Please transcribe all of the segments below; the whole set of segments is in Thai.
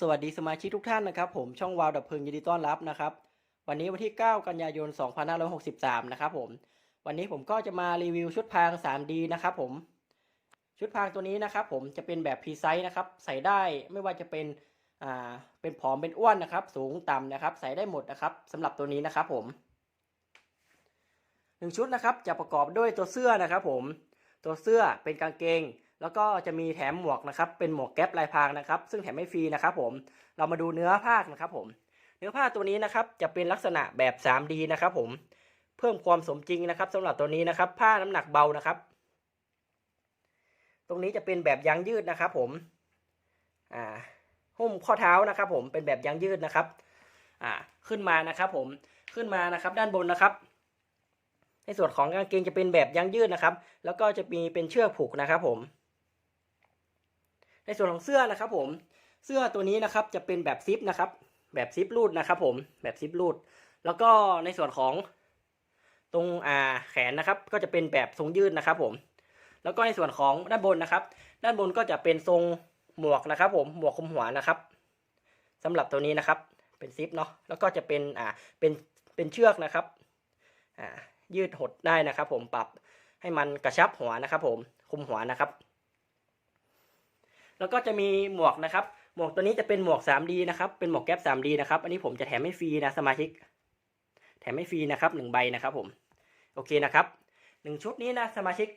สวัสดีสมาชิกทุกท่านนะครับ ผมช่องวาวดับเพลิงยินดีต้อนรับนะครับ วันนี้วันที่ 9 กันยายน 2563 นะครับผม วันนี้ผมก็จะมารีวิวชุดพาง 3D นะครับผม ชุดพางตัวนี้นะครับ ผมจะเป็นแบบพรีไซส์นะครับ ใส่ได้ไม่ว่าจะเป็นอ่าเป็นผอมเป็นอ้วนนะครับ สูงต่ำนะครับ ใส่ได้หมดนะครับสำหรับตัวนี้นะครับผมหนึ่งชุดนะครับจะประกอบด้วยตัวเสื้อนะครับ ผม ตัวเสื้อเป็นกางเกง แล้วก็จะมีแถมหมวกนะครับ เป็นหมวกแก๊ปลายพรางนะครับ ซึ่งแถมไม่ฟรีนะครับผม เรามาดูเนื้อผ้านะครับผม เนื้อผ้าตัวนี้นะครับ จะเป็นลักษณะแบบ 3D นะครับผม เพิ่มความสมจริงนะครับสำหรับตัวนี้นะครับ ผ้าน้ำหนักเบานะครับ ตรงนี้จะเป็นแบบยางยืดนะครับ ผม อ่า หุ้มข้อเท้านะครับ ผม เป็นแบบยางยืดนะครับ อ่า ขึ้นมานะครับ ผม ขึ้นมานะครับ ด้านบนนะครับในส่วนของกางเกงจะเป็นแบบยางยืดนะครับ แล้วก็จะมีเป็นเชือกผูกนะครับผม ในส่วนของเสื้อนะครับผมเสื้อตัวนี้นะครับจะเป็นแบบซิปนะครับ แบบซิปรูดนะครับ ผมแบบซิปรูด แล้วก็ในส่วนของตรงอ่าแขนนะครับ ก็จะเป็นแบบทรงยืดนะครับ ผม แล้วก็ในส่วนของด้านบนนะครับ ด้านบนก็จะเป็นทรงหมวกนะครับ ผมหมวกคุมหัวนะครับสำหรับตัวนี้นะครับ เป็นซิปเนาะแล้วก็จะเป็นอ่าเป็นเป็นเชือกนะครับอ่ายืดหดได้นะครับ ผมปรับให้มันกระชับหัวนะครับ ผมคุมหัวนะครับ แล้วก็จะมีหมวกนะครับ หมวกตัวนี้จะเป็นหมวก 3D นะครับ เป็นหมวกแก๊ป 3D นะครับ อันนี้ผมจะแถมให้ฟรีนะสมาชิก แถมให้ฟรีนะครับหนึ่งใบนะครับผม โอเคนะครับหนึ่งชุดนี้นะสมาชิก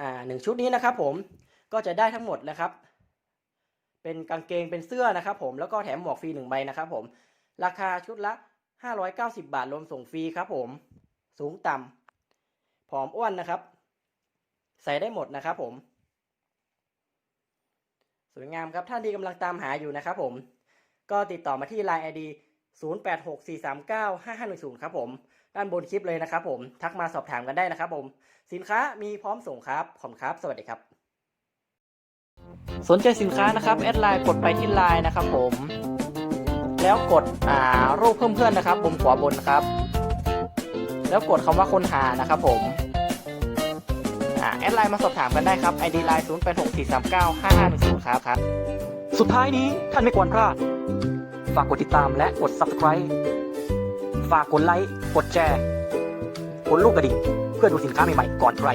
อ่าหนึ่งชุดนี้นะครับ ผม ก็จะได้ทั้งหมดนะครับ เป็นกางเกง เป็นเสื้อนะครับ ผม แล้วก็แถมหมวกฟรีหนึ่งใบนะครับผม ราคาชุดละ 590 บาทรวมส่งฟรีครับ ผม สูงต่ำผอมอ้วนนะครับ ใส่ได้หมดนะครับผม วยงามครับท่านที่กำลังตามหาอยู่นะครับผมก็ติดต่อมาที่ Line ID 0864395510 ครับผมด้านบนคลิปเลยนะครับผมทักมาสอบถามกันได้นะครับผมสินค้ามีพร้อมส่งครับขอบคุณครับ สวัสดีครับ สนใจสินค้านะครับแอดไลน์กดไปที่ไลน์นะครับผมแล้วกดอ่ารูปเพิ่มเพื่อนนะครับมุมขวาบนครับ แล้วกดคำว่าค้นหานะครับผม อ่าแอดไลน์มาสอบถามกันได้ครับ ID ไลน์0 8 6 4 3 9 5 5 1 0ครับครับ สุดท้ายนี้ท่านไม่ควรพลาด ฝากกดติดตามและกด subscribe ฝากกดไลค์ กดแชร์ กดลูกกระดิ่ง เพื่อดูสินค้าใหม่ๆก่อนใคร